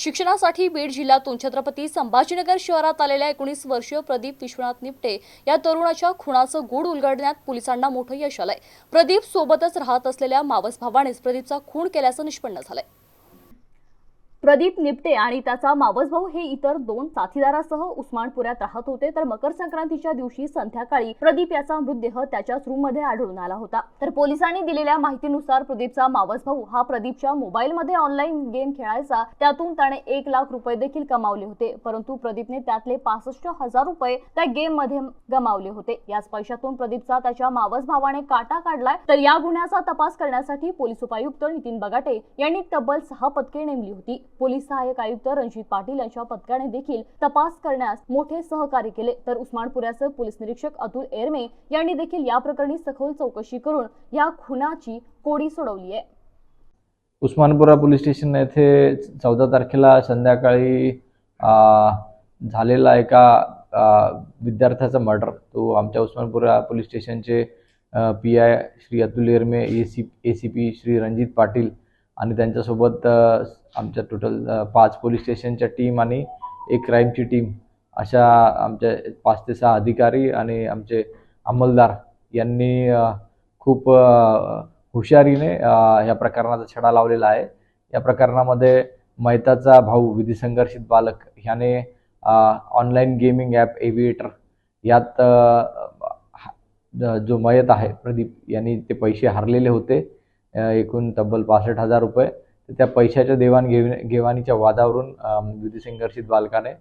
शिक्षणासाठी बीड जिल्ह्यातून छत्रपती संभाजीनगर शहरात आलेल्या एकोणीस वर्षीय प्रदीप विश्वनाथ निपटे या तरुणाच्या खुणाचं गूढ उलगडण्यात पोलिसांना मोठं यश आलंय. प्रदीप सोबतच राहत असलेल्या मावस भावानेच प्रदीपचा खून केल्याचं निष्पन्न झालंय. प्रदीप निपटे आणि त्याचा मावस भाऊ हे इतर दोन साथीदारासह उस्मानपुऱ्यात राहत होते. तर मकर संक्रांतीच्या दिवशी संध्याकाळी प्रदीप याचा मृतदेह त्याच्याच रूममध्ये आढळून आला होता. तर पोलिसांनी दिलेल्या माहितीनुसार प्रदीपचा मावस भाऊ हा प्रदीपच्या मोबाईलमध्ये ऑनलाईन गेम खेळायचा. त्यातून त्याने एक लाख रुपये देखील कमावले होते. परंतु प्रदीपने त्यातले पासष्ट हजार रुपये त्या गेममध्ये गमावले होते. याच पैशातून प्रदीपचा त्याच्या मावस भावाने काटा काढलाय. तर या गुन्ह्याचा तपास करण्यासाठी पोलीस उपायुक्त नितीन बगाटे यांनी तब्बल सहा पथके नेमली होती. पोलीस सहाय्यक आयुक्त रणजित पाटील यांच्या पथकाने देखील तपास करण्यास मोठे सहकार्य केले. तर उस्मानपुऱ्याचे पोलीस निरीक्षक अतुल एरमे यांनी देखील या प्रकरणी सखोल चौकशी करून या खुनाची कोडी सोडवली आहे. उस्मानपुरा पोलीस स्टेशन येथे चौदा तारखेला संध्याकाळी झालेला एका विद्यार्थ्याचा मर्डर. तो आमच्या उस्मानपुरा पोलीस स्टेशनचे P I Shri Atul Erme A C A C P Shri Ranjit Patil आणि त्यांच्यासोबत आमच्या टोटल पाच पोलीस स्टेशनच्या टीम आणि एक क्राईमची टीम अशा आमच्या पाच ते सहा अधिकारी आणि आमचे अंमलदार यांनी खूप हुशारीने या प्रकरणाचा छडा लावलेला आहे. या प्रकरणामध्ये मैताचा भाऊ विधी संघर्षित बालक ह्याने ऑनलाईन गेमिंग ॲप एव्हिएटर यात हा- जो मयत आहे प्रदीप यांनी ते पैसे हरलेले होते. एकूण तब्बल पासष्ट हजार रुपये. तर त्या पैशाच्या देवाणघेव घेवाणीच्या वादावरून अ, विधी बालकाने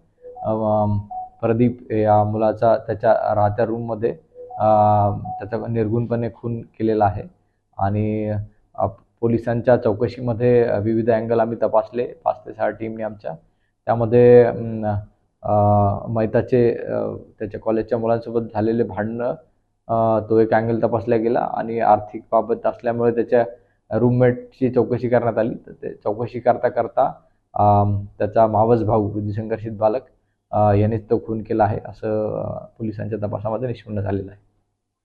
प्रदीप या मुलाचा त्याच्या राहत्या रूममध्ये त्याचा निर्गुणपणे खून केलेला आहे. आणि पोलिसांच्या चौकशीमध्ये विविध अँगल आम्ही तपासले. पाच ते सहा टीमने आमच्या. त्यामध्ये मैताचे त्याच्या कॉलेजच्या मुलांसोबत झालेले भांडणं तो एक अँगल तपासला गेला आणि आर्थिक बाबत असल्यामुळे त्याच्या रूममेटची चौकशी करण्यात आली. तर ते चौकशी करता करता त्याचा मावस भाऊ विधी संघर्षित बालक यानेच तो खून केला आहे असं पोलिसांच्या तपासामध्ये निष्पन्न झालेलं आहे.